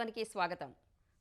ప్రతిధ్వనికి స్వాగతం.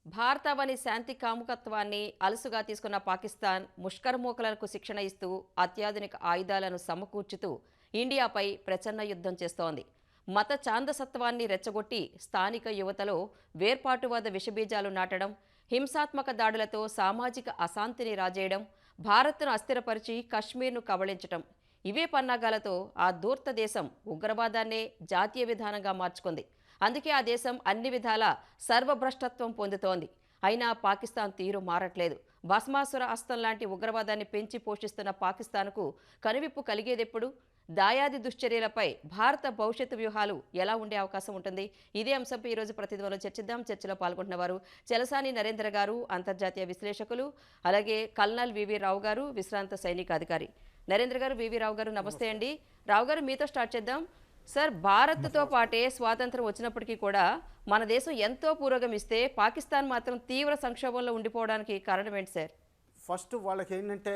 భారతావని శాంతి కాముకత్వాన్ని అలుసుగా తీసుకున్న పాకిస్తాన్ ముష్కర్మూకలకు శిక్షణ ఇస్తూ అత్యాధునిక ఆయుధాలను సమకూర్చుతూ ఇండియాపై ప్రచన్న యుద్ధం చేస్తోంది. మత చాందసత్వాన్ని రెచ్చగొట్టి స్థానిక యువతలో వేర్పాటువాద విషబీజాలు నాటడం హింసాత్మక దాడులతో సామాజిక అశాంతిని రాజేయడం భారత్ను అస్థిరపరిచి కశ్మీర్ను కబళించటం. ఇవే పన్నాగాలతో ఆ దూర్త దేశం ఉగ్రవాదాన్నే జాతీయ విధానంగా మార్చుకుంది. అందుకే ఆ దేశం అన్ని విధాల సర్వభ్రష్టత్వం పొందుతోంది. అయినా పాకిస్తాన్ తీరు మారట్లేదు. భస్మాసుర అస్తం లాంటి ఉగ్రవాదాన్ని పెంచి పోషిస్తున్న పాకిస్తాన్కు కనువిప్పు కలిగేదెప్పుడు? దాయాది దుశ్చర్యలపై భారత భవిష్యత్తు వ్యూహాలు ఎలా ఉండే అవకాశం ఉంటుంది? ఇదే అంశంపై ఈరోజు ప్రతిధ్వనిలో చర్చిద్దాం. చర్చలో పాల్గొంటున్న వారు చలసాని నరేంద్ర గారు అంతర్జాతీయ విశ్లేషకులు అలాగే కల్నల్ వివి రావు గారు విశ్రాంత సైనిక అధికారి. నరేంద్ర గారు వివి రావు గారు నమస్తే అండి. రావు గారు మీతో స్టార్ట్ చేద్దాం. సార్ భారత్తో పాటే స్వాతంత్రం వచ్చినప్పటికీ కూడా మన దేశం ఎంతో పురోగమిస్తే పాకిస్తాన్ మాత్రం తీవ్ర సంక్షోభంలో ఉండిపోవడానికి కారణం ఏంటి సార్? ఫస్ట్ వాళ్ళకి ఏంటంటే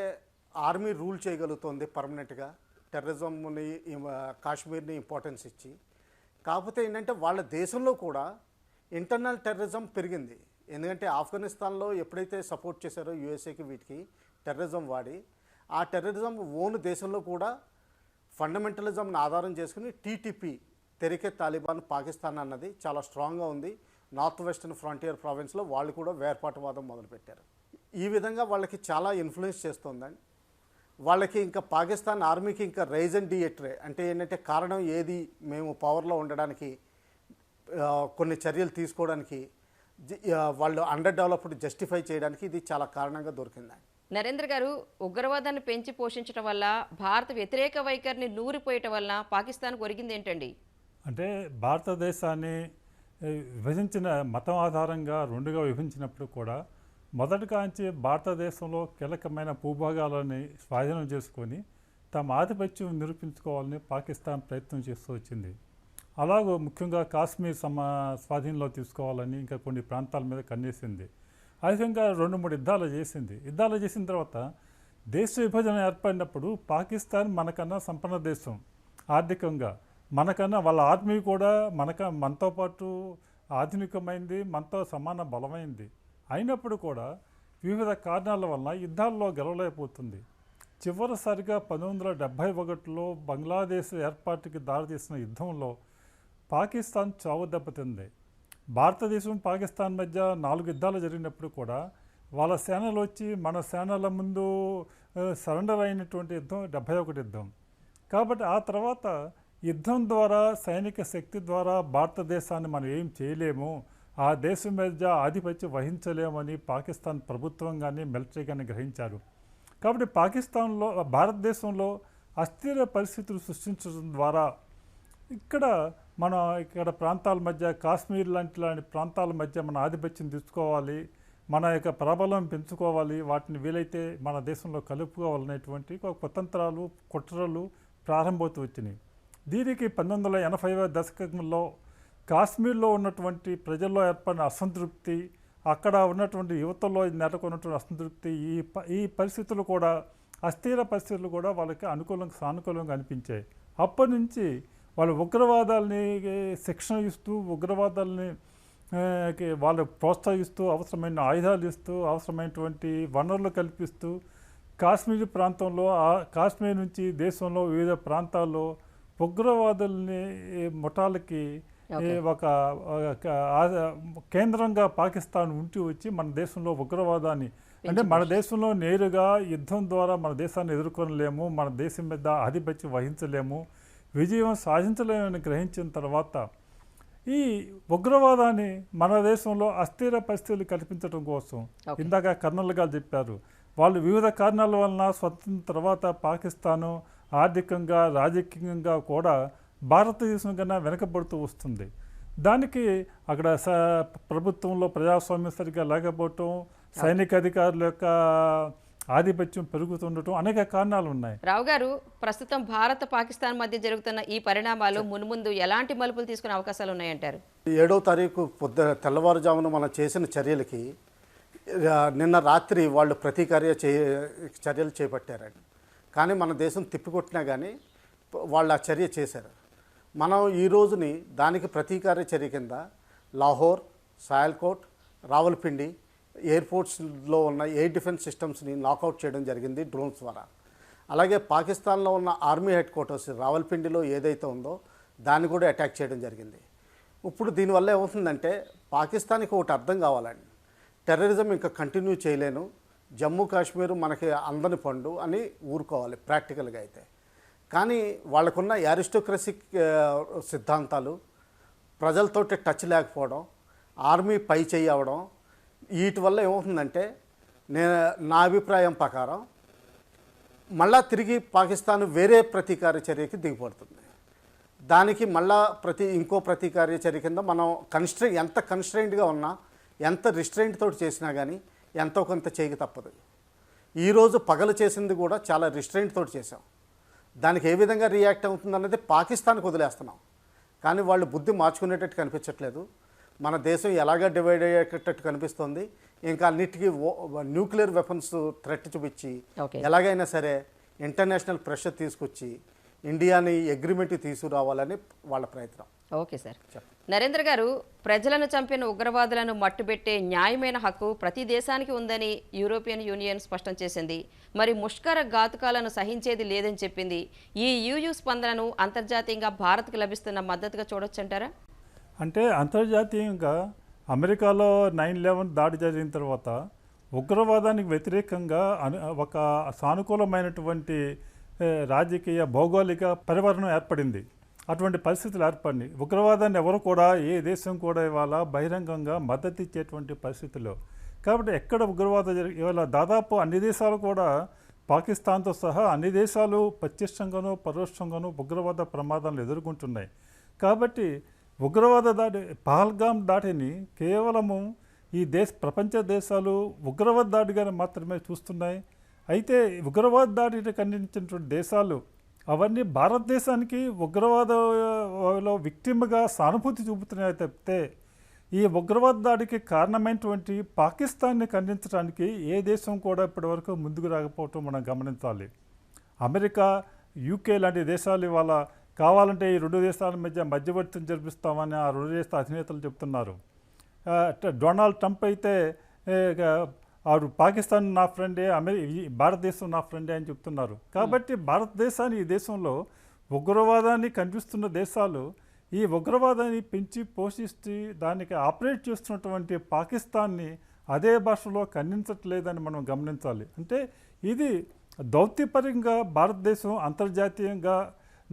ఆర్మీ రూల్ చేయగలుగుతుంది పర్మనెంట్గా. టెర్రరిజంని కాశ్మీర్ని ఇంపార్టెన్స్ ఇచ్చి. కాకపోతే ఏంటంటే వాళ్ళ దేశంలో కూడా ఇంటర్నల్ టెర్రరిజం పెరిగింది. ఎందుకంటే ఆఫ్ఘనిస్తాన్లో ఎప్పుడైతే సపోర్ట్ చేశారో యూఎస్ఏకి వీటికి టెర్రరిజం వాడి ఆ టెర్రరిజం ఓన్ దేశంలో కూడా ఫండమెంటలిజంను ఆధారం చేసుకుని టీటీపీ తెరికే తాలిబాన్ పాకిస్తాన్ అన్నది చాలా స్ట్రాంగ్గా ఉంది. నార్త్ వెస్టర్న్ ఫ్రంటియర్ ప్రావిన్స్లో వాళ్ళు కూడా వేర్పాటువాదం మొదలుపెట్టారు. ఈ విధంగా వాళ్ళకి చాలా ఇన్ఫ్లుయెన్స్ చేస్తుందండి వాళ్ళకి ఇంకా పాకిస్తాన్ ఆర్మీకి ఇంకా రైజన్ డిఎట్రే అంటే ఏంటంటే కారణం ఏది? మేము పవర్లో ఉండడానికి కొన్ని చర్యలు తీసుకోవడానికి వాళ్ళు అండర్ డెవలప్డ్ జస్టిఫై చేయడానికి ఇది చాలా కారణంగా దొరికిందండి నరేంద్ర గారు ఉగ్రవాదాన్ని పెంచి పోషించడం వల్ల భారత వ్యతిరేక వైఖరిని నూరిపోయటం వల్ల పాకిస్తాన్కు ఒరిగింది ఏంటండి? అంటే భారతదేశాన్ని విభజించిన మతం ఆధారంగా రెండుగా విభజించినప్పుడు కూడా మొదటికాంచి భారతదేశంలో కీలకమైన భూభాగాలని స్వాధీనం చేసుకొని తమ ఆధిపత్యం నిరూపించుకోవాలని పాకిస్తాన్ ప్రయత్నం చేస్తూ వచ్చింది. అలాగో ముఖ్యంగా కాశ్మీర్ సమా స్వాధీనంలో తీసుకోవాలని ఇంకా కొన్ని ప్రాంతాల మీద కన్నేసింది. ఆ విధంగా రెండు మూడు యుద్ధాలు చేసింది. యుద్ధాలు చేసిన తర్వాత దేశ విభజన ఏర్పడినప్పుడు పాకిస్తాన్ మనకన్నా సంపన్న దేశం ఆర్థికంగా. మనకన్నా వాళ్ళ ఆర్మీ కూడా మనక మనతో పాటు ఆధునికమైంది మనతో సమాన బలమైంది. అయినప్పుడు కూడా వివిధ కారణాల వలన యుద్ధాల్లో గెలవలేకపోతుంది. చివరిసారిగా పంతొమ్మిది వందల డెబ్భై ఒకటిలో బంగ్లాదేశ్ ఏర్పాటుకి దారితీసిన యుద్ధంలో పాకిస్తాన్ చావు దెబ్బతింది. భారతదేశం పాకిస్తాన్ మధ్య నాలుగు యుద్ధాలు జరిగినప్పుడు కూడా వాళ్ళ సేనలు వచ్చి మన సేనల ముందు సరెండర్ అయినటువంటి యుద్ధం డెబ్భై ఒకటి యుద్ధం. కాబట్టి ఆ తర్వాత యుద్ధం ద్వారా సైనిక శక్తి ద్వారా భారతదేశాన్ని మనం ఏం చేయలేము. ఆ దేశం మీద ఆధిపత్యం వహించలేమని పాకిస్తాన్ ప్రభుత్వం కానీ మిలిటరీ కానీ గ్రహించారు. కాబట్టి పాకిస్తాన్లో భారతదేశంలో అస్థిర పరిస్థితులు సృష్టించడం ద్వారా ఇక్కడ మన ఇక్కడ ప్రాంతాల మధ్య కాశ్మీర్ లాంటి లాంటి ప్రాంతాల మధ్య మన ఆధిపత్యం తీసుకోవాలి మన యొక్క ప్రబలం పెంచుకోవాలి వాటిని వీలైతే మన దేశంలో కలుపుకోవాలనేటువంటి కుతంత్రాలు కుట్రలు ప్రారంభమవుతూ వచ్చినాయి. దీనికి పంతొమ్మిది వందల ఎనభైవ దశకంలో కాశ్మీర్లో ఉన్నటువంటి ప్రజల్లో ఏర్పడిన అసంతృప్తి అక్కడ ఉన్నటువంటి యువతలో నెలకొన్నటువంటి అసంతృప్తి ఈ ప- ఈ పరిస్థితులు కూడా అస్థిర పరిస్థితులు కూడా వాళ్ళకి అనుకూలంగా సానుకూలంగా అనిపించాయి. అప్పటి నుంచి వాళ్ళు ఉగ్రవాదాలని శిక్షణ ఇస్తూ ఉగ్రవాదాలని వాళ్ళు ప్రోత్సహిస్తూ అవసరమైన ఆయుధాలు ఇస్తూ అవసరమైనటువంటి వనరులు కల్పిస్తూ కాశ్మీర్ ప్రాంతంలో ఆ కాశ్మీర్ నుంచి దేశంలో వివిధ ప్రాంతాల్లో ఉగ్రవాదుల్ని ముఠాలకి ఒక కేంద్రంగా పాకిస్తాన్ ఉంటూ వచ్చి మన దేశంలో ఉగ్రవాదాన్ని అంటే మన దేశంలో నేరుగా యుద్ధం ద్వారా మన దేశాన్ని ఎదుర్కొనలేము మన దేశం మీద ఆధిపత్యం వహించలేము విజయం సాధించలేమని గ్రహించిన తర్వాత ఈ ఉగ్రవాదాన్ని మన దేశంలో అస్థిర పరిస్థితులు కల్పించడం కోసం ఇందాక కర్నల్ గారు చెప్పారు. వాళ్ళు వివిధ కారణాల వలన స్వతంత్రం తర్వాత పాకిస్తాను ఆర్థికంగా రాజకీయంగా కూడా భారతదేశం కన్నా వెనకబడుతూ వస్తుంది. దానికి అక్కడ స ప్రభుత్వంలో ప్రజాస్వామ్యం సరిగ్గా లేకపోవటం సైనిక అధికారుల యొక్క ఆధిపత్యం పెరుగుతుండటం అనేక కారణాలు ఉన్నాయి రావు గారు ప్రస్తుతం భారత్ పాకిస్తాన్ మధ్య జరుగుతున్న ఈ పరిణామాలు మున్ముందు ఎలాంటి మలుపులు తీసుకునే అవకాశాలు ఉన్నాయంటారు ఏడో తారీఖు పొద్దు తెల్లవారుజామున మనం చేసిన చర్యలకి నిన్న రాత్రి వాళ్ళు ప్రతీకార్య చే చర్యలు చేపట్టారండి. కానీ మన దేశం తిప్పికొట్టినా కానీ వాళ్ళు ఆ చర్య చేశారు. మనం ఈ రోజుని దానికి ప్రతీకార చర్య కింద లాహోర్ సాయల్కోట్ రావల్పిండి ఎయిర్పోర్ట్స్లో ఉన్న ఎయిర్ డిఫెన్స్ సిస్టమ్స్ని నాకౌట్ చేయడం జరిగింది డ్రోన్స్ ద్వారా. అలాగే పాకిస్తాన్లో ఉన్న ఆర్మీ హెడ్ క్వార్టర్స్ రావల్పిండిలో ఏదైతే ఉందో దాన్ని కూడా అటాక్ చేయడం జరిగింది. ఇప్పుడు దీనివల్ల ఏమవుతుందంటే పాకిస్తాన్కి ఒకటి అర్థం కావాలండి. టెర్రరిజం ఇంకా కంటిన్యూ చేయలేను. జమ్మూ కాశ్మీర్ మనకి అందని పండు అని ఊరుకోవాలి ప్రాక్టికల్గా అయితే. కానీ వాళ్ళకున్న యారిస్టోక్రసిక్ సిద్ధాంతాలు ప్రజలతోటి టచ్ లేకపోవడం ఆర్మీ పై చేయి అవ్వడం వీటి వల్ల ఏమవుతుందంటే నేను నా అభిప్రాయం ప్రకారం మళ్ళా తిరిగి పాకిస్తాన్ వేరే ప్రతీకార చర్యకి దిగబడుతుంది. దానికి మళ్ళా ప్రతి ఇంకో ప్రతీకార చర్య కింద మనం కన్స్ట్రై ఎంత కన్స్ట్రైంట్గా ఉన్నా ఎంత రిస్ట్రైంట్ తోటి చేసినా కానీ ఎంతో కొంత చేయక తప్పదు. ఈరోజు పగలు చేసింది కూడా చాలా రిస్ట్రైంట్ తోటి చేసాం దానికి ఏ విధంగా రియాక్ట్ అవుతుందన్నది పాకిస్తాన్కి వదిలేస్తున్నాం. కానీ వాళ్ళు బుద్ధి మార్చుకునేటట్టు కనిపించట్లేదు. మన దేశం ఎలాగ డివైడ్ అయ్యేటట్టు కనిపిస్తుంది. ఇంకా అన్నిటికీ న్యూక్లియర్ వెపన్స్ థ్రెట్ చూపించి. ఎలాగైనా సరే ఇంటర్నేషనల్ ప్రెషర్ తీసుకొచ్చి ఇండియాని అగ్రిమెంట్ తీసుకురావాలని వాళ్ళ ప్రయత్నం. Okay sir. నరేంద్ర గారు ప్రజలను చంపిన ఉగ్రవాదులను మట్టుబెట్టే న్యాయమైన హక్కు ప్రతి దేశానికి ఉందని యూరోపియన్ యూనియన్ స్పష్టం చేసింది. మరి ముష్కర ఘాతుకాలను సహించేది లేదని చెప్పింది. ఈ యూయూ స్పందనను అంతర్జాతీయంగా భారత్కు లభిస్తున్న మద్దతుగా చూడొచ్చంటారా? అంటే అంతర్జాతీయంగా అమెరికాలో నైన్ లెవెన్ దాడి జరిగిన తర్వాత ఉగ్రవాదానికి వ్యతిరేకంగా అను ఒక సానుకూలమైనటువంటి రాజకీయ భౌగోళిక పరివరణం ఏర్పడింది. అటువంటి పరిస్థితులు ఏర్పడినాయి. ఉగ్రవాదాన్ని ఎవరు కూడా ఏ దేశం కూడా ఇవాళ బహిరంగంగా మద్దతు ఇచ్చేటువంటి పరిస్థితుల్లో. కాబట్టి ఎక్కడ ఉగ్రవాదం జరిగి ఇవాళ దాదాపు అన్ని దేశాలు కూడా పాకిస్తాన్తో సహా అన్ని దేశాలు ప్రత్యక్షంగానూ పరోక్షంగానూ ఉగ్రవాద ప్రమాదాలను ఎదుర్కొంటున్నాయి. కాబట్టి ఉగ్రవాద దాడి పహల్గామ్ దాడిని కేవలము ఈ దేశ ప్రపంచ దేశాలు ఉగ్రవాద దాడిగానే మాత్రమే చూస్తున్నాయి. అయితే ఉగ్రవాద దాడిని ఖండించినటువంటి దేశాలు అవన్నీ భారతదేశానికి ఉగ్రవాదంలో విక్టిమ్గా సానుభూతి చూపుతున్నాయి తప్పితే ఈ ఉగ్రవాద దాడికి కారణమైనటువంటి పాకిస్తాన్ని ఖండించడానికి ఏ దేశం కూడా ఇప్పటివరకు ముందుకు రాకపోవటం మనం గమనించాలి. అమెరికా యూకే లాంటి దేశాలు ఇవాళ కావాలంటే ఈ రెండు దేశాల మధ్య మధ్యవర్తిని జరిపిస్తామని ఆ రెండు దేశాల అధినేతలు చెప్తున్నారు. డొనాల్డ్ ట్రంప్ అయితే ఆడు పాకిస్తాన్ నా ఫ్రెండే అమెరి ఈ భారతదేశం నా ఫ్రెండే అని చెప్తున్నారు. కాబట్టి భారతదేశాన్ని ఈ దేశంలో ఉగ్రవాదాన్ని కనిపిస్తున్న దేశాలు ఈ ఉగ్రవాదాన్ని పెంచి పోషిస్తూ దానికి ఆపరేట్ చేస్తున్నటువంటి పాకిస్తాన్ని అదే భాషలో ఖండించట్లేదని మనం గమనించాలి. అంటే ఇది దౌత్యపరంగా భారతదేశం అంతర్జాతీయంగా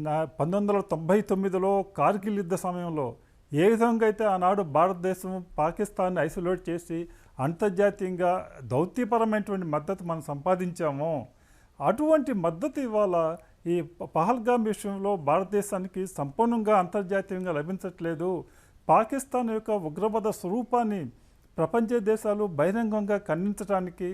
నా పంతొమ్మిది వందల తొంభై తొమ్మిదిలో కార్గిల్ యుద్ధ సమయంలో ఏ విధంగా అయితే ఆనాడు భారతదేశం పాకిస్తాన్ని ఐసోలేట్ చేసి అంతర్జాతీయంగా దౌత్యపరమైనటువంటి మద్దతు మనం సంపాదించామో అటువంటి మద్దతు ఇవాళ ఈ పహల్గామ్ విషయంలో భారతదేశానికి సంపూర్ణంగా అంతర్జాతీయంగా లభించట్లేదు. పాకిస్తాన్ యొక్క ఉగ్రవాద స్వరూపాన్ని ప్రపంచ దేశాలు బహిరంగంగా ఖండించడానికి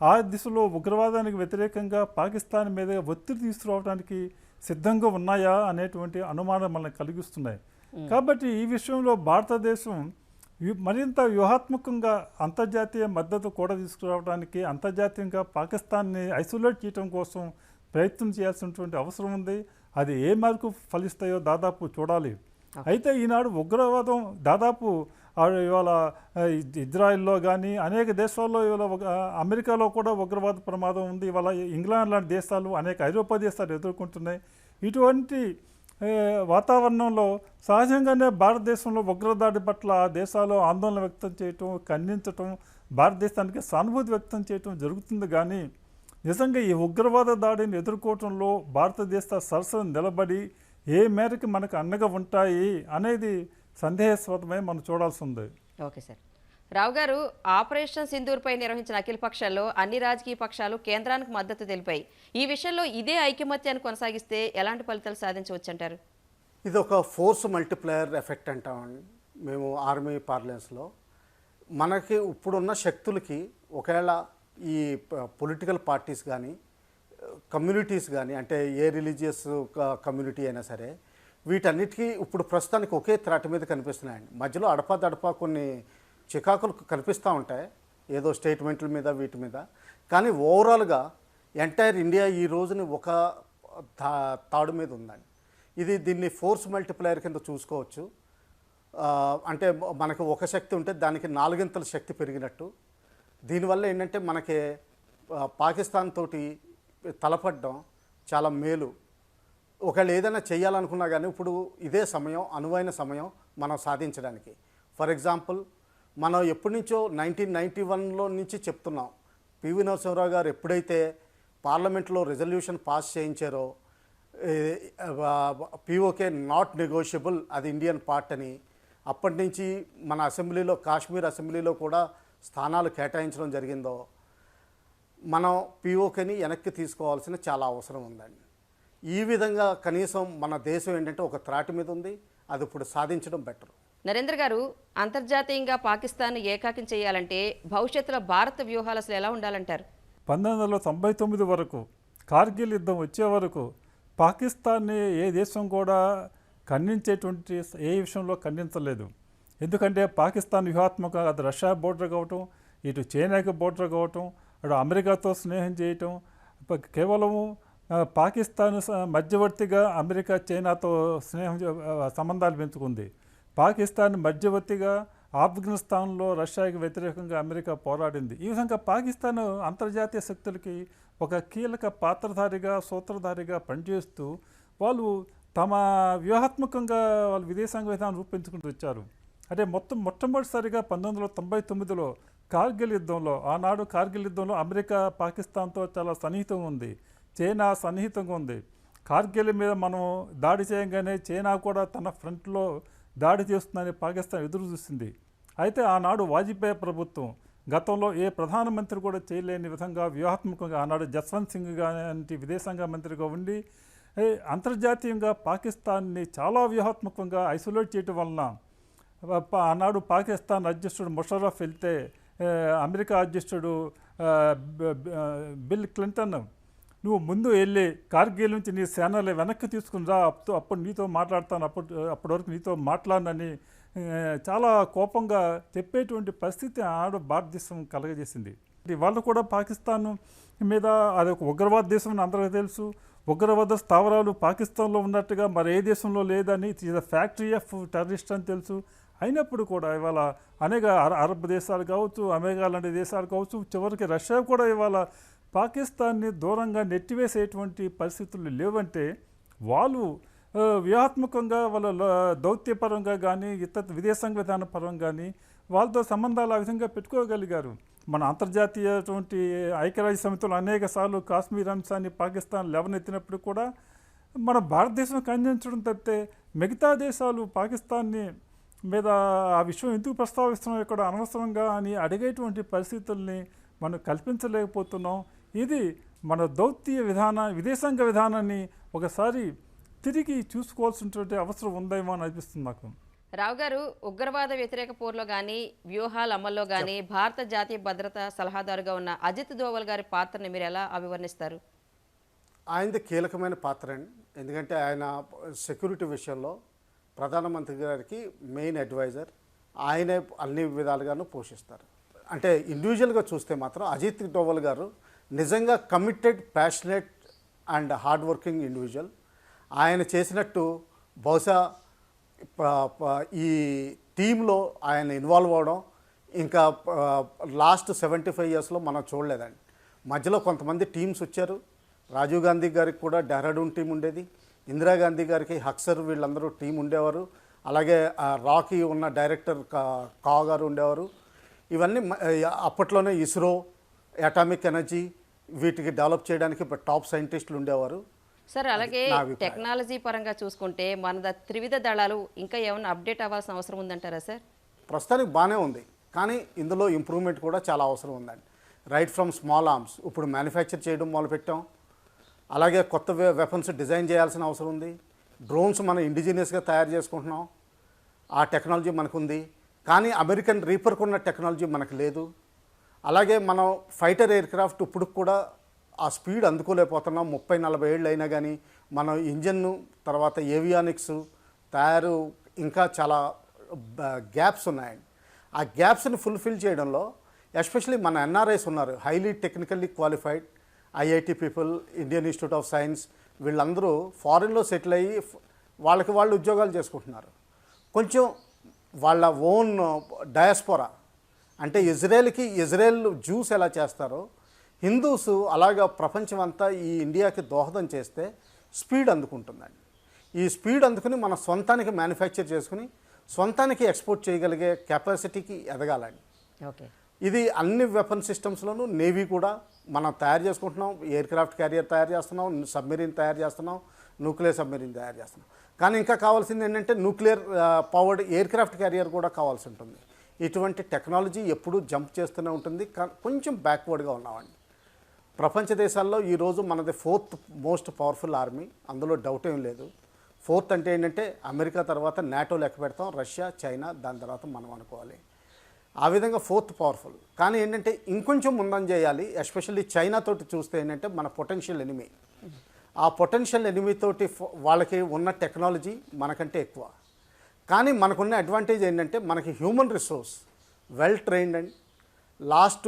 ఆ దిశలో ఉగ్రవాదానికి వ్యతిరేకంగా పాకిస్తాన్ మీద ఒత్తిడి తీసుకురావడానికి సిద్ధంగా ఉన్నాయా అనేటువంటి అనుమానం మనకు కలిగిస్తున్నాయి. కాబట్టి ఈ విషయంలో భారతదేశం మరింత వ్యూహాత్మకంగా అంతర్జాతీయ మద్దతు కూడా తీసుకురావడానికి అంతర్జాతీయంగా పాకిస్తాన్ని ఐసోలేట్ చేయడం కోసం ప్రయత్నం చేయాల్సినటువంటి అవసరం ఉంది. అది ఏ మేరకు ఫలిస్తాయో దాదాపు చూడాలి. అయితే ఈనాడు ఉగ్రవాదం దాదాపు ఇవాళ ఇజ్రాయిల్లో కానీ అనేక దేశాల్లో ఇవాళ అమెరికాలో కూడా ఉగ్రవాద ప్రమాదం ఉంది. ఇవాళ ఇంగ్లాండ్ లాంటి దేశాలు అనేక ఐరోపా దేశాలు ఎదుర్కొంటున్నాయి. ఇటువంటి వాతావరణంలో సహజంగానే భారతదేశంలో ఉగ్రదాడి పట్ల దేశాలు ఆందోళన వ్యక్తం చేయటం ఖండించటం భారతదేశానికి సానుభూతి వ్యక్తం చేయటం జరుగుతుంది. కానీ నిజంగా ఈ ఉగ్రవాద దాడిని ఎదుర్కోవటంలో భారతదేశ సరసన నిలబడి ఏ మేరకు మనకు అండగా ఉంటాయి అనేది సందేహాస్పదమే మనం చూడాల్సి ఉంది. Okay sir. రావు గారు ఆపరేషన్ సింధూర్పై నిర్వహించిన అఖిల పక్షాల్లో అన్ని రాజకీయ పక్షాలు కేంద్రానికి మద్దతు తెలిపాయి. ఈ విషయంలో ఇదే ఐకమత్యాన్ని కొనసాగిస్తే ఎలాంటి ఫలితాలు సాధించవచ్చంటారు? ఇది ఒక ఫోర్స్ మల్టిప్లయర్ ఎఫెక్ట్ అంటామండి మేము ఆర్మీ పార్లెన్స్లో. మనకి ఇప్పుడున్న శక్తులకి ఒకవేళ ఈ పొలిటికల్ పార్టీస్ కానీ కమ్యూనిటీస్ కానీ అంటే ఏ రిలీజియస్ కమ్యూనిటీ అయినా సరే వీటన్నిటికీ ఇప్పుడు ప్రస్తుతానికి ఒకే త్రాటి మీద కనిపిస్తున్నాయండి. మధ్యలో అడపా దడపా కొన్ని చికాకులు కనిపిస్తూ ఉంటాయి ఏదో స్టేట్మెంట్ల మీద వీటి మీద. కానీ ఓవరాల్గా ఎంటైర్ ఇండియా ఈ రోజుని ఒక తా- తాడు మీద ఉందండి. ఇది దీన్ని ఫోర్స్ మల్టిప్లయర్ కింద చూసుకోవచ్చు. అంటే మనకు ఒక శక్తి ఉంటే దానికి నాలుగింతల శక్తి పెరిగినట్టు. దీనివల్ల ఏంటంటే మనకి పాకిస్తాన్ తోటి తలపడడం చాలా మేలు. ఒకవేళ ఏదైనా చేయాలనుకున్నా కానీ ఇప్పుడు ఇదే సమయం అనువైన సమయం మనం సాధించడానికి. ఫర్ ఎగ్జాంపుల్ మనం ఎప్పటి నుంచో నైన్టీన్ నైంటీ వన్లో నుంచి చెప్తున్నాం పివి నరసింహరావు గారు ఎప్పుడైతే పార్లమెంట్లో రిజల్యూషన్ పాస్ చేయించారో పిఓకే నాట్ నెగోషియబుల్ అది ఇండియన్ పార్ట్ అని అప్పటి నుంచి మన అసెంబ్లీలో కాశ్మీర్ అసెంబ్లీలో కూడా స్థానాలు కేటాయించడం జరిగిందో మనం పిఓకేని వెనక్కి తీసుకోవాల్సిన చాలా అవసరం ఉందండి. ఈ విధంగా కనీసం మన దేశం ఏంటంటే ఒక త్రాటి మీద ఉంది. అది ఇప్పుడు సాధించడం బెటర్. నరేంద్ర గారు అంతర్జాతీయంగా పాకిస్తాన్ ఏకాకిం చేయాలంటే భవిష్యత్తులో భారత వ్యూహాలు అసలు ఎలా ఉండాలంటారు? పంతొమ్మిది వందల తొంభై తొమ్మిది వరకు కార్గిల్ యుద్ధం వచ్చే వరకు పాకిస్తాన్ని ఏ దేశం కూడా ఖండించేటువంటి ఏ విషయంలో ఖండించలేదు. ఎందుకంటే పాకిస్తాన్ వ్యూహాత్మకంగా అది రష్యా బోర్డర్ కావటం ఇటు చైనాకి బోర్డర్ కావటం అటు అమెరికాతో స్నేహం చేయటం కేవలము పాకిస్తాన్ మధ్యవర్తిగా అమెరికా చైనాతో స్నేహం సంబంధాలు పెంచుకుంది. పాకిస్తాన్ మధ్యవర్తిగా ఆఫ్ఘనిస్తాన్లో రష్యాకి వ్యతిరేకంగా అమెరికా పోరాడింది. ఈ విధంగా పాకిస్తాన్ అంతర్జాతీయ శక్తులకి ఒక కీలక పాత్రధారిగా సూత్రధారిగా పనిచేస్తూ వాళ్ళు తమ వ్యూహాత్మకంగా వాళ్ళు విదేశాంగ విధానం రూపొందుకుంటూ వచ్చారు. అంటే మొత్తం మొట్టమొదటిసారిగా పంతొమ్మిది వందల తొంభై తొమ్మిదిలో కార్గిల్ యుద్ధంలో ఆనాడు కార్గిల్ యుద్ధంలో అమెరికా పాకిస్తాన్తో చాలా సన్నిహితం ఉంది. చైనా సన్నిహితంగా ఉంది. కార్గిల్ మీద మనం దాడి చేయగానే చైనా కూడా తన ఫ్రంట్లో దాడి చేస్తుందని పాకిస్తాన్ ఎదురు చూసింది. అయితే ఆనాడు వాజ్పేయి ప్రభుత్వం గతంలో ఏ ప్రధానమంత్రి కూడా చేయలేని విధంగా వ్యూహాత్మకంగా ఆనాడు జస్వంత్ సింగ్ గారి విదేశాంగ మంత్రిగా ఉండి అంతర్జాతీయంగా పాకిస్తాన్ని చాలా వ్యూహాత్మకంగా ఐసోలేట్ చేయటం వలన ఆనాడు పాకిస్తాన్ అధ్యక్షుడు ముషర్రఫ్ వెళ్తే అమెరికా అధ్యక్షుడు బిల్ క్లింటన్ నువ్వు ముందు వెళ్ళి కార్గిల్ నుంచి నీ సేనలు వెనక్కి తీసుకుని రా అప్పుడు అప్పుడు నీతో మాట్లాడతాను అప్పుడు అప్పటి వరకు నీతో మాట్లాడనని చాలా కోపంగా చెప్పేటువంటి పరిస్థితి ఆనాడు భారతదేశం కలగజేసింది. వాళ్ళు కూడా పాకిస్తాన్ మీద అది ఒక ఉగ్రవాద దేశం అని అందరికీ తెలుసు. ఉగ్రవాద స్థావరాలు పాకిస్తాన్లో ఉన్నట్టుగా మరి ఏ దేశంలో లేదని ఇట్ ఫ్యాక్టరీ ఆఫ్ టెర్రరిస్ట్ అని తెలుసు. అయినప్పుడు కూడా ఇవాళ అనేక అర- అరబ్ దేశాలు కావచ్చు అమెరికా లాంటి దేశాలు కావచ్చు చివరికి రష్యా కూడా ఇవాళ పాకిస్తాన్ని దూరంగా నెట్టివేసేటువంటి పరిస్థితులు లేవంటే వాళ్ళు వ్యూహాత్మకంగా వాళ్ళ దౌత్యపరంగా కానీ ఇతర విదేశాంగ విధాన పరంగా కానీ వాళ్ళతో సంబంధాలు ఆ విధంగా పెట్టుకోగలిగారు. మన అంతర్జాతీయటువంటి ఐక్యరాజ్య సమితిలో అనేక సార్లు కాశ్మీర్ అంశాన్ని పాకిస్తాన్ లేవనెత్తినప్పుడు కూడా మన భారతదేశం ఖండించడం తప్పితే మిగతా దేశాలు పాకిస్తాన్ని మీద ఆ విషయం ఎందుకు ప్రస్తావిస్తున్నాం ఇక్కడ అనవసరంగా అని అడిగేటువంటి పరిస్థితుల్ని మనం కల్పించలేకపోతున్నాం. ఇది మన దౌత్య విధాన విదేశాంగ విధానాన్ని ఒకసారి తిరిగి చూసుకోవాల్సినటువంటి అవసరం ఉందేమో అని అనిపిస్తుంది నాకు. రావు గారు ఉగ్రవాద వ్యతిరేక పోర్లో కానీ వ్యూహాల అమల్లో కానీ భారత జాతీయ భద్రత సలహాదారుగా ఉన్న అజిత్ దోవల్ గారి పాత్రని మీరు ఎలా అభివర్ణిస్తారు? ఆయనది కీలకమైన పాత్ర అండి. ఎందుకంటే ఆయన సెక్యూరిటీ విషయంలో ప్రధానమంత్రి గారికి మెయిన్ అడ్వైజర్. ఆయనే అన్ని విధాలుగాను పోషిస్తారు. అంటే ఇండివిజువల్గా చూస్తే మాత్రం అజిత్ డోవల్ గారు నిజంగా committed passionate and hard working individual ఆయన చేసినట్టు బహుశా ఈ టీంలో ఆయన ఇన్వాల్వ్ అవడం ఇంకా లాస్ట్ సెవెంటీ ఫైవ్ ఇయర్స్లో మనం చూడలేదండి. మధ్యలో కొంతమంది టీమ్స్ వచ్చారు. రాజీవ్ గాంధీ గారికి కూడా డెహ్రాడూన్ టీం ఉండేది. ఇందిరాగాంధీ గారికి హక్సర్ వీళ్ళందరూ టీం ఉండేవారు. అలాగే రాకీ ఉన్న డైరెక్టర్ కా కా గారు ఉండేవారు. ఇవన్నీ అప్పట్లోనే ఇస్రో అటామిక్ ఎనర్జీ వీటికి డెవలప్ చేయడానికి టాప్ సైంటిస్టులు ఉండేవారు. సార్ అలాగే. టెక్నాలజీ పరంగా చూసుకుంటే మన త్రివిధ దళాలు ఇంకా ఏమైనా అప్డేట్ అవ్వాల్సిన అవసరం ఉందంటారా సార్ ప్రస్తుతానికి బాగానే ఉంది. కానీ ఇందులో ఇంప్రూవ్మెంట్ కూడా చాలా అవసరం ఉందండి. రైట్ ఫ్రమ్ స్మాల్ ఆర్మ్స్ ఇప్పుడు మ్యానుఫ్యాక్చర్ చేయడం మొదలుపెట్టాం. అలాగే కొత్త వెపన్స్ డిజైన్ చేయాల్సిన అవసరం ఉంది. డ్రోన్స్ మనం ఇండిజినియస్గా తయారు చేసుకుంటున్నాం. ఆ టెక్నాలజీ మనకుంది. కానీ అమెరికన్ రీపర్కు ఉన్న టెక్నాలజీ మనకు లేదు. అలాగే మనం ఫైటర్ ఎయిర్ క్రాఫ్ట్ ఇప్పుడు కూడా ఆ స్పీడ్ అందుకోలేకపోతున్నాం. ముప్పై నలభై ఏళ్ళు అయినా కానీ మనం ఇంజన్ను తర్వాత ఏవియానిక్స్ తయారు ఇంకా చాలా గ్యాప్స్ ఉన్నాయండి ఆ గ్యాప్స్ని ఫుల్ఫిల్ చేయడంలో ఎస్పెషలీ మన ఎన్ఆర్ఐస్ ఉన్నారు. Highly technically qualified IIT people Indian institute of science వీళ్ళందరూ ఫారిన్లో సెటిల్ అయ్యి వాళ్ళకి వాళ్ళు ఉద్యోగాలు చేసుకుంటున్నారు. కొంచెం వాళ్ళ ఓన్ డయాస్పోరా అంటే ఇజ్రాయెల్కి ఇజ్రాయెల్ జ్యూస్ ఎలా చేస్తారో హిందూస్ అలాగా ప్రపంచం అంతా ఈ ఇండియాకి దోహదం చేస్తే స్పీడ్ అందుకుంటుందండి. ఈ స్పీడ్ అందుకుని మన సొంతానికి మ్యానుఫ్యాక్చర్ చేసుకుని సొంతానికి ఎక్స్పోర్ట్ చేయగలిగే కెపాసిటీకి ఎదగాలండి. ఓకే. ఇది అన్ని వెపన్ సిస్టమ్స్లోనూ నేవీ కూడా మనం తయారు చేసుకుంటున్నాం ఎయిర్ క్రాఫ్ట్ క్యారియర్ తయారు చేస్తున్నాం సబ్మెరీన్ తయారు చేస్తున్నాం న్యూక్లియర్ సబ్మెరీన్ తయారు చేస్తున్నాం. కానీ ఇంకా కావాల్సింది ఏంటంటే nuclear powered aircraft carrier కూడా కావాల్సి ఉంటుంది. ఇటువంటి టెక్నాలజీ ఎప్పుడూ జంప్ చేస్తూనే ఉంటుంది. కొంచెం బ్యాక్వర్డ్గా ఉన్నామండి. ప్రపంచ దేశాల్లో ఈరోజు మనది ఫోర్త్ మోస్ట్ పవర్ఫుల్ ఆర్మీ. అందులో డౌట్ ఏం లేదు. ఫోర్త్ అంటే ఏంటంటే అమెరికా తర్వాత నాటో లెక్క పెడతాం. రష్యా చైనా దాని తర్వాత మనం అనుకోవాలి. ఆ విధంగా ఫోర్త్ పవర్ఫుల్. కానీ ఏంటంటే ఇంకొంచెం ముందం చేయాలి ఎస్పెషల్లీ చైనా తోటి చూస్తే ఏంటంటే మన పొటెన్షియల్ ఎనిమీ. ఆ పొటెన్షియల్ ఎనిమీ తోటి వాళ్ళకి ఉన్న టెక్నాలజీ మనకంటే ఎక్కువ. కానీ మనకున్న అడ్వాంటేజ్ ఏంటంటే మనకి human resource well trained and last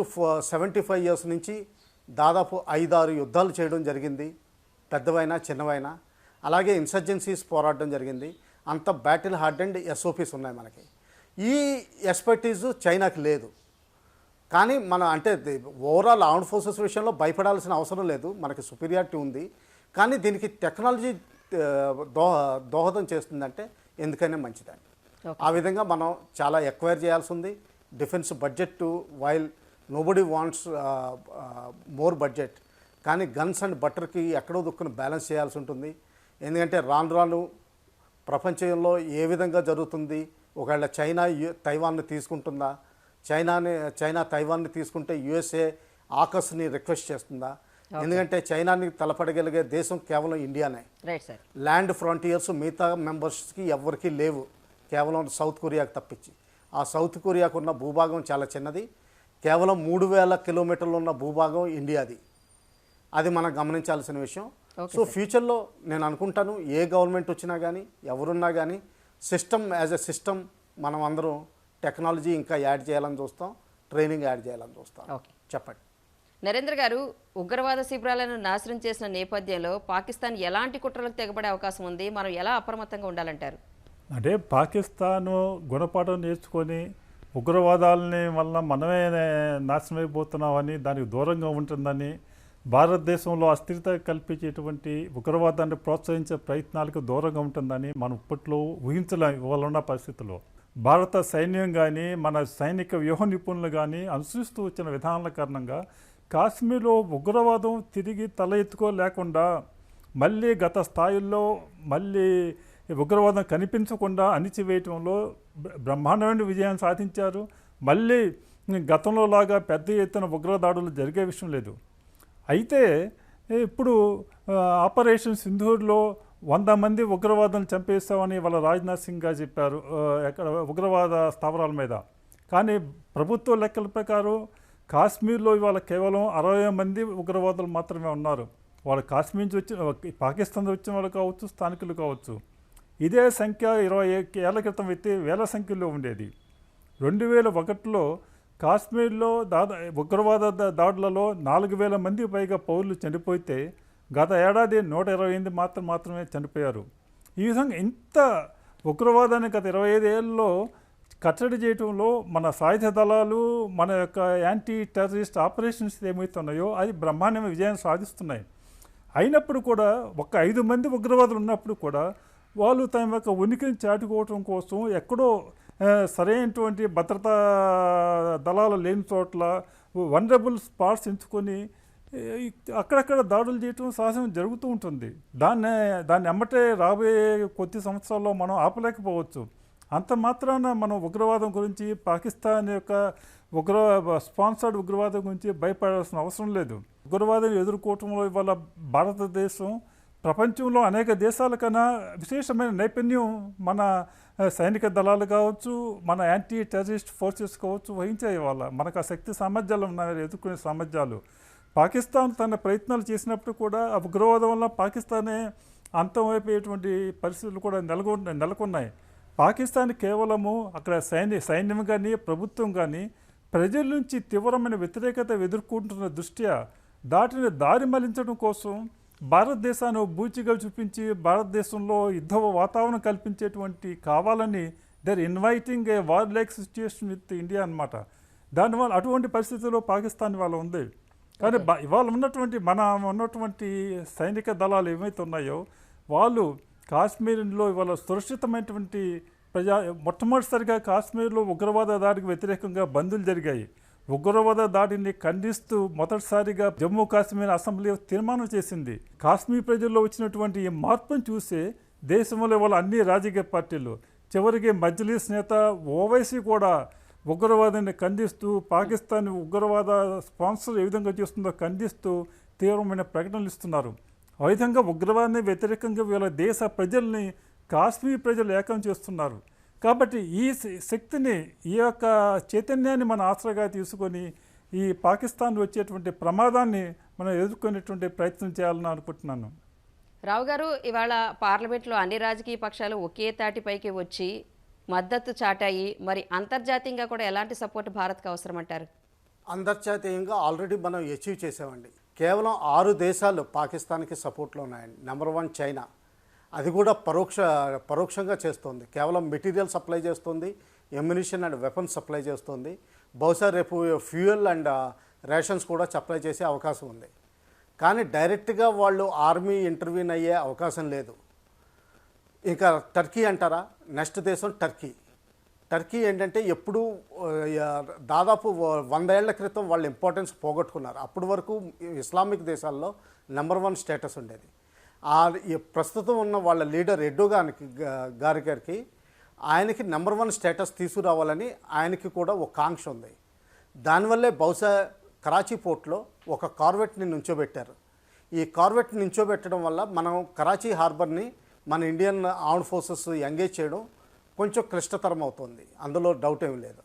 seventy five years నుంచి దాదాపు ఐదారు యుద్ధాలు చేయడం జరిగింది. పెద్దవైనా చిన్నవైనా. అలాగే ఇన్సర్జెన్సీస్ పోరాడడం జరిగింది. అంత బ్యాటిల్ హార్డ్ అండ్ ఎస్ఓపీస్ ఉన్నాయి మనకి. ఈ ఎక్స్పర్టీజు చైనాకి లేదు. కానీ మన అంటే ఓవరాల్ ఆర్మ్డ్ ఫోర్సెస్ విషయంలో భయపడాల్సిన అవసరం లేదు. మనకి సుపీరియారిటీ ఉంది. కానీ దీనికి టెక్నాలజీ దోహ దోహదం చేస్తుందంటే ఎందుకైనా మంచిదండి. ఆ విధంగా మనం చాలా ఎక్వైర్ చేయాల్సి ఉంది defence budget while nobody wants more budget కానీ గన్స్ అండ్ బట్టర్కి ఎక్కడో దుక్కుని బ్యాలెన్స్ చేయాల్సి ఉంటుంది. ఎందుకంటే రాను రాను ప్రపంచంలో ఏ విధంగా జరుగుతుంది? ఒకవేళ చైనా యు- తైవాన్ని తీసుకుంటుందా? చైనాని చైనా తైవాన్ని తీసుకుంటే యుఎస్ఏ ఆకస్ని రిక్వెస్ట్ చేస్తుందా? ఎందుకంటే చైనాని తలపడగలిగే దేశం కేవలం ఇండియానే. రైట్ సార్ ల్యాండ్ ఫ్రంటియర్స్ మిగతా మెంబర్స్కి ఎవరికీ లేవు. కేవలం సౌత్ కొరియాకి తప్పించి. ఆ సౌత్ కొరియాకు ఉన్న భూభాగం చాలా చిన్నది. కేవలం మూడు వేల కిలోమీటర్లు ఉన్న భూభాగం ఇండియాది. అది మనం గమనించాల్సిన విషయం. సో ఫ్యూచర్లో నేను అనుకుంటాను ఏ గవర్నమెంట్ వచ్చినా కానీ ఎవరున్నా కానీ సిస్టమ్ యాజ్ ఎ సిస్టమ్ మనం అందరం టెక్నాలజీ ఇంకా యాడ్ చేయాలని చూస్తాం ట్రైనింగ్ యాడ్ చేయాలని చూస్తాం. చెప్పండి. నరేంద్ర గారు ఉగ్రవాద శిబిరాలను నాశనం చేసిన నేపథ్యంలో పాకిస్తాన్ ఎలాంటి కుట్రలకు తెగబడే అవకాశం ఉంది? మనం ఎలా అప్రమత్తంగా ఉండాలంటారు? అంటే పాకిస్తాను గుణపాఠం నేర్చుకొని ఉగ్రవాదాలని వల్ల మనమే నాశనమైపోతున్నామని దానికి దూరంగా ఉంటుందని భారతదేశంలో అస్థిరత కల్పించేటువంటి ఉగ్రవాదాన్ని ప్రోత్సహించే ప్రయత్నాలకు దూరంగా ఉంటుందని మనం ఇప్పట్లో ఊహించలే ఇవాళ ఉన్న పరిస్థితుల్లో. భారత సైన్యం కానీ మన సైనిక వ్యూహ నిపుణులు కానీ అనుసరిస్తూ వచ్చిన విధానాల కారణంగా కాశ్మీర్లో ఉగ్రవాదం తిరిగి తల ఎత్తుకోలేకుండా మళ్ళీ గత స్థాయిల్లో మళ్ళీ ఉగ్రవాదం కనిపించకుండా అణిచివేయటంలో బ్రహ్మాండమైన విజయం సాధించారు. మళ్ళీ గతంలో లాగా పెద్ద ఎత్తున ఉగ్రదాడులు జరిగే విషయం లేదు. అయితే ఇప్పుడు ఆపరేషన్ సింధూర్లో వంద మంది ఉగ్రవాదులను చంపేస్తామని వాళ్ళ రాజ్నాథ్ సింగ్ గారు చెప్పారు. ఎక్కడ ఉగ్రవాద స్థావరాల మీద. కానీ ప్రభుత్వ లెక్కల ప్రకారం కాశ్మీర్లో ఇవాళ కేవలం అరవై మంది ఉగ్రవాదులు మాత్రమే ఉన్నారు. వాళ్ళు కాశ్మీర్ నుంచి వచ్చిన పాకిస్తాన్ వచ్చిన వాళ్ళు కావచ్చు స్థానికులు కావచ్చు. ఇదే సంఖ్య ఇరవై ఏళ్ళ క్రితం అయితే వేల సంఖ్యలో ఉండేది. రెండు వేల ఒకటిలో కాశ్మీర్లో దాదా ఉగ్రవాద దాడులలో నాలుగు వేల మంది పైగా పౌరులు చనిపోతే గత ఏడాది నూట ఇరవై ఎనిమిది మాత్రం మాత్రమే చనిపోయారు. ఈ విధంగా ఇంత ఉగ్రవాదాన్ని గత ఇరవై ఐదు ఏళ్ళలో కట్టడి చేయటంలో మన సాయుధ దళాలు మన యొక్క యాంటీ టెర్రరిస్ట్ ఆపరేషన్స్ ఏమవుతున్నాయో అది బ్రహ్మాండమైన విజయం సాధిస్తున్నాయి. అయినప్పుడు కూడా ఒక ఐదు మంది ఉగ్రవాదులు ఉన్నప్పుడు కూడా వాళ్ళు తమ యొక్క ఉనికిని చాటుకోవటం కోసం ఎక్కడో సరైనటువంటి భద్రతా దళాలు లేని చోట్ల వనరబుల్ స్పాట్స్ ఎంచుకొని అక్కడక్కడ దాడులు చేయటం సహజం జరుగుతూ ఉంటుంది. దాన్ని దాన్ని అమ్మటే రాబోయే కొద్ది సంవత్సరాల్లో మనం ఆపలేకపోవచ్చు. అంత మాత్రాన మనం ఉగ్రవాదం గురించి పాకిస్తాన్ యొక్క ఉగ్ర స్పాన్సర్డ్ ఉగ్రవాదం గురించి భయపడాల్సిన అవసరం లేదు. ఉగ్రవాదం ఎదుర్కోవటంలో ఇవాళ భారతదేశం ప్రపంచంలో అనేక దేశాల కన్నా విశేషమైన నైపుణ్యం మన సైనిక దళాలు కావచ్చు మన యాంటీ టెర్రరిస్ట్ ఫోర్సెస్ కావచ్చు వహించాయి ఇవాళ. మనకు ఆ శక్తి సామర్థ్యాలు ఉన్నాయి ఎదుర్కొనే సామర్థ్యాలు. పాకిస్తాన్ తన ప్రయత్నాలు చేసినప్పుడు కూడా ఆ ఉగ్రవాదం వల్ల పాకిస్తానే అంతమైపోయేటువంటి పరిస్థితులు కూడా నెలకొన్నాయి నెలకొన్నాయి. పాకిస్తాన్ కేవలము అక్కడ సైన్య సైన్యం కానీ ప్రభుత్వం కానీ ప్రజల నుంచి తీవ్రమైన వ్యతిరేకత ఎదుర్కొంటున్న దృష్ట్యా దాటిని దారి మళ్ళించడం కోసం భారతదేశాన్ని బూచిగా చూపించి భారతదేశంలో యుద్ధ వాతావరణం కల్పించేటువంటి కావాలని they are inviting a war like situation with India అనమాట దానివల్ల అటువంటి పరిస్థితుల్లో పాకిస్తాన్ ఇవాళ ఉంది. కానీ ఇవాళ ఉన్నటువంటి మన ఉన్నటువంటి సైనిక దళాలు ఏవైతే ఉన్నాయో వాళ్ళు కాశ్మీర్లో ఇవాళ సురక్షితమైనటువంటి ప్రజా మొట్టమొదటిసారిగా కాశ్మీర్లో ఉగ్రవాద దాడికి వ్యతిరేకంగా బందులు జరిగాయి. ఉగ్రవాద దాడిని ఖండిస్తూ మొదటిసారిగా జమ్మూ కాశ్మీర్ అసెంబ్లీ తీర్మానం చేసింది. కాశ్మీర్ ప్రజల్లో వచ్చినటువంటి ఈ మార్పును చూసే దేశంలో వాళ్ళ అన్ని రాజకీయ పార్టీలు చివరికి మజ్లీస్ నేత ఓవైసీ కూడా ఉగ్రవాదాన్ని ఖండిస్తూ పాకిస్తాన్ ఉగ్రవాద స్పాన్సర్ ఏ విధంగా చేస్తుందో ఖండిస్తూ తీవ్రమైన ప్రకటనలు ఇస్తున్నారు. ఆ విధంగా ఉగ్రవాదాన్ని వ్యతిరేకంగా వీళ్ళ దేశ ప్రజల్ని కాశ్మీర్ ప్రజలు ఏకం చేస్తున్నారు. కాబట్టి ఈ శక్తిని ఈ యొక్క చైతన్యాన్ని మన ఆసరాగా తీసుకొని ఈ పాకిస్తాన్ వచ్చేటువంటి ప్రమాదాన్ని మనం ఎదుర్కొనేటువంటి ప్రయత్నం చేయాలని అనుకుంటున్నాను. రావు గారు ఇవాళ పార్లమెంట్లో అన్ని రాజకీయ పక్షాలు ఒకే తాటిపైకి వచ్చి మద్దతు చాటాయి. మరి అంతర్జాతీయంగా కూడా ఎలాంటి సపోర్ట్ భారత్కి అవసరం అంటారు అంతర్జాతీయంగా ఆల్రెడీ మనం అచీవ్ చేసామండి. కేవలం ఆరు దేశాలు పాకిస్తాన్కి సపోర్ట్లో ఉన్నాయండి. నెంబర్ వన్ చైనా అది కూడా పరోక్ష పరోక్షంగా చేస్తుంది. కేవలం మెటీరియల్ సప్లై చేస్తుంది ఎమ్యునిషన్ అండ్ వెపన్స్ సప్లై చేస్తుంది. బహుశా రేపు ఫ్యూయల్ అండ్ రేషన్స్ కూడా సప్లై చేసే అవకాశం ఉంది. కానీ డైరెక్ట్గా వాళ్ళు ఆర్మీ ఇంటర్వ్యూన్ అయ్యే అవకాశం లేదు. ఇంకా టర్కీ అంటారా? నెక్స్ట్ దేశం టర్కీ టర్కీ ఏంటంటే ఎప్పుడు దాదాపు వందేళ్ళ వంద క్రితం వాళ్ళు ఇంపార్టెన్స్ పోగొట్టుకున్నారు. అప్పటి వరకు ఇస్లామిక్ దేశాల్లో నెంబర్ వన్ స్టేటస్ ఉండేది. ఆ ప్రస్తుతం ఉన్న వాళ్ళ లీడర్ ఎడ్డోగానికి గారి గారికి ఆయనకి నెంబర్ వన్ స్టేటస్ తీసుకురావాలని ఆయనకి కూడా ఒక కాంక్ష ఉంది. దానివల్లే బహుశా కరాచీ పోర్ట్లో ఒక కార్వెట్ని నుంచోబెట్టారు. ఈ కార్వెట్ నించోబెట్టడం వల్ల మనం కరాచీ హార్బర్ని మన ఇండియన్ ఆర్మ్ ఫోర్సెస్ ఎంగేజ్ చేయడం కొంచెం క్లిష్టతరం అవుతుంది. అందులో డౌట్ ఏమీ లేదు.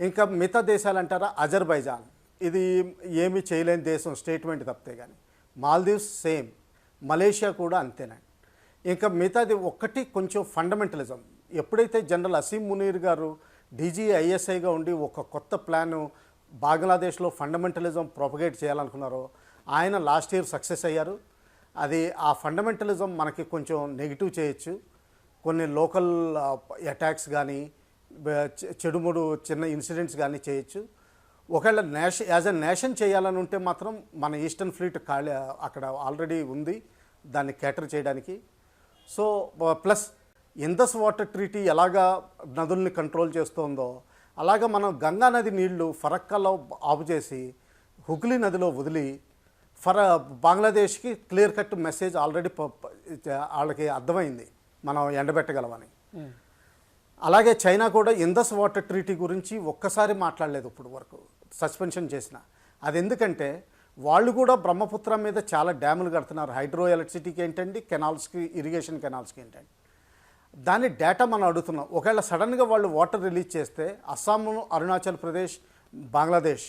ఇంకా మిగతా దేశాలు అంటారా? అజర్బైజాన్. ఇది ఏమీ చేయలేని దేశం స్టేట్మెంట్ తప్పితే కానీ మాల్దీవ్స్ సేమ్ మలేషియా కూడా అంతేనండి ఇంకా మిగతాది ఒక్కటి కొంచెం ఫండమెంటలిజం ఎప్పుడైతే జనరల్ అసీం మునీర్ గారు డీజీ ఐఎస్ఐగా ఉండి ఒక కొత్త ప్లాను బంగ్లాదేశ్లో ఫండమెంటలిజం ప్రొపగేట్ చేయాలనుకున్నారో ఆయన లాస్ట్ ఇయర్ సక్సెస్ అయ్యారు. అది ఆ ఫండమెంటలిజం మనకి కొంచెం నెగిటివ్ చేయొచ్చు. కొన్ని లోకల్ అటాక్స్ కానీ చెడుముడు చిన్న ఇన్సిడెంట్స్ కానీ చేయొచ్చు. ఒకవేళ నేషన్ యాజ్ అ నేషన్ చేయాలని ఉంటే మాత్రం మన ఈస్టర్న్ ఫ్లీట్ ఖాళీ అక్కడ ఆల్రెడీ ఉంది. దాన్ని క్యాటర్ చేయడానికి. So plus Indus water treaty ఎలాగా నదుల్ని కంట్రోల్ చేస్తుందో అలాగా మనం గంగా నది నీళ్ళు ఫరక్కాలో ఆపు చేసి హుగ్లీ నదిలో వదిలి ఫర బంగ్లాదేశ్కి క్లియర్ కట్ మెసేజ్ ఆల్రెడీ వాళ్ళకి అర్థమైంది. మనం ఎండబెట్టగలమని. అలాగే చైనా కూడా ఇందస్ వాటర్ ట్రీటీ గురించి ఒక్కసారి మాట్లాడలేదు ఇప్పుడు వరకు సస్పెన్షన్ చేసిన. అది ఎందుకంటే వాళ్ళు కూడా బ్రహ్మపుత్ర మీద చాలా డ్యాములు కడుతున్నారు. హైడ్రో ఎలక్ట్రిసిటీకి ఏంటండి కెనాల్స్కి ఇరిగేషన్ కెనాల్స్కి ఏంటండి. దాని డేటా మనం అడుగుతున్నాం. ఒకవేళ సడన్గా వాళ్ళు వాటర్ రిలీజ్ చేస్తే అస్సాము అరుణాచల్ ప్రదేశ్ బంగ్లాదేశ్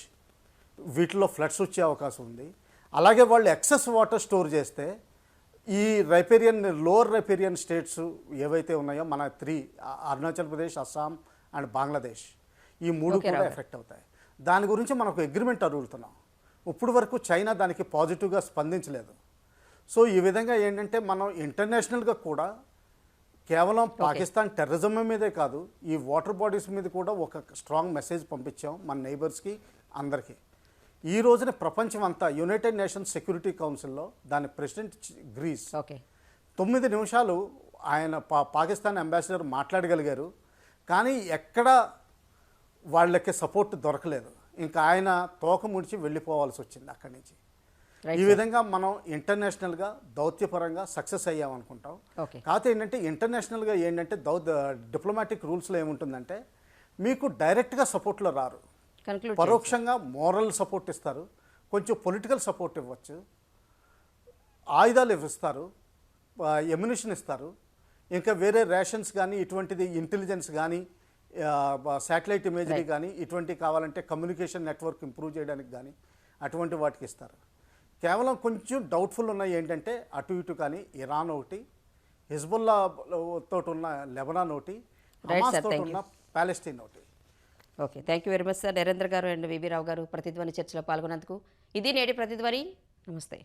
వీటిలో ఫ్లడ్స్ వచ్చే అవకాశం ఉంది. అలాగే వాళ్ళు ఎక్సెస్ వాటర్ స్టోర్ చేస్తే ఈ రైపేరియన్ లోవర్ రైపేరియన్ స్టేట్స్ ఏవైతే ఉన్నాయో మన త్రీ అరుణాచల్ ప్రదేశ్ అస్సాం అండ్ బంగ్లాదేశ్ ఈ మూడు కూడా. ఎఫెక్ట్ అవుతాయి. దాని గురించి మనకు అగ్రిమెంట్ అడుగుతున్నాం. ఇప్పుడు వరకు చైనా దానికి పాజిటివ్గా స్పందించలేదు. సో ఈ విధంగా ఏంటంటే మనం ఇంటర్నేషనల్గా కూడా కేవలం పాకిస్తాన్ టెర్రరిజం మీదే కాదు ఈ వాటర్ బాడీస్ మీద కూడా ఒక స్ట్రాంగ్ మెసేజ్ పంపించాం మన నైబర్స్కి అందరికీ. ఈ రోజున ప్రపంచం అంతా యునైటెడ్ నేషన్స్ సెక్యూరిటీ కౌన్సిల్లో దాని ప్రెసిడెంట్ గ్రీస్ ఓకే. తొమ్మిది నిమిషాలు ఆయన పా పాకిస్తాన్ అంబాసిడర్ మాట్లాడగలిగారు. కానీ ఎక్కడ వాళ్ళకి సపోర్ట్ దొరకలేదు. ఇంకా ఆయన తోక ముడిచి వెళ్ళిపోవాల్సి వచ్చింది అక్కడి నుంచి. ఈ విధంగా మనం ఇంటర్నేషనల్గా దౌత్యపరంగా సక్సెస్ అయ్యామనుకుంటాం. ఓకే. కాకపోతే ఏంటంటే ఇంటర్నేషనల్గా ఏంటంటే దౌ డిప్లొమాటిక్ రూల్స్లో ఏముంటుందంటే మీకు డైరెక్ట్గా సపోర్ట్లో రారు. పరోక్షంగా మోరల్ సపోర్ట్ ఇస్తారు. కొంచెం పొలిటికల్ సపోర్ట్ ఇవ్వచ్చు. ఆయుధాలు ఇస్తారు ఎమ్యునిషన్ ఇస్తారు. ఇంకా వేరే రేషన్స్ కానీ ఇటువంటిది ఇంటెలిజెన్స్ కానీ శాటిలైట్ ఇమేజరీ కానీ ఇటువంటి కావాలంటే కమ్యూనికేషన్ నెట్వర్క్ ఇంప్రూవ్ చేయడానికి కానీ అటువంటి వాటికి ఇస్తారు. కేవలం కొంచెం డౌట్ఫుల్ ఉన్నాయి ఏంటంటే అటు ఇటు కానీ ఇరాన్ ఒకటి హిజ్బుల్లా తోటి ఉన్న లెబనాన్ ఒకటి హమాస్. తోటి. ఉన్న ప్యాలెస్టీన్ ఒకటి. Okay thank you very much sir. Narendra గారు అండ్ విబి రావు గారు ప్రతిధ్వని చర్చలో పాల్గొన్నందుకు. ఇది నేటి ప్రతిధ్వని. నమస్తే.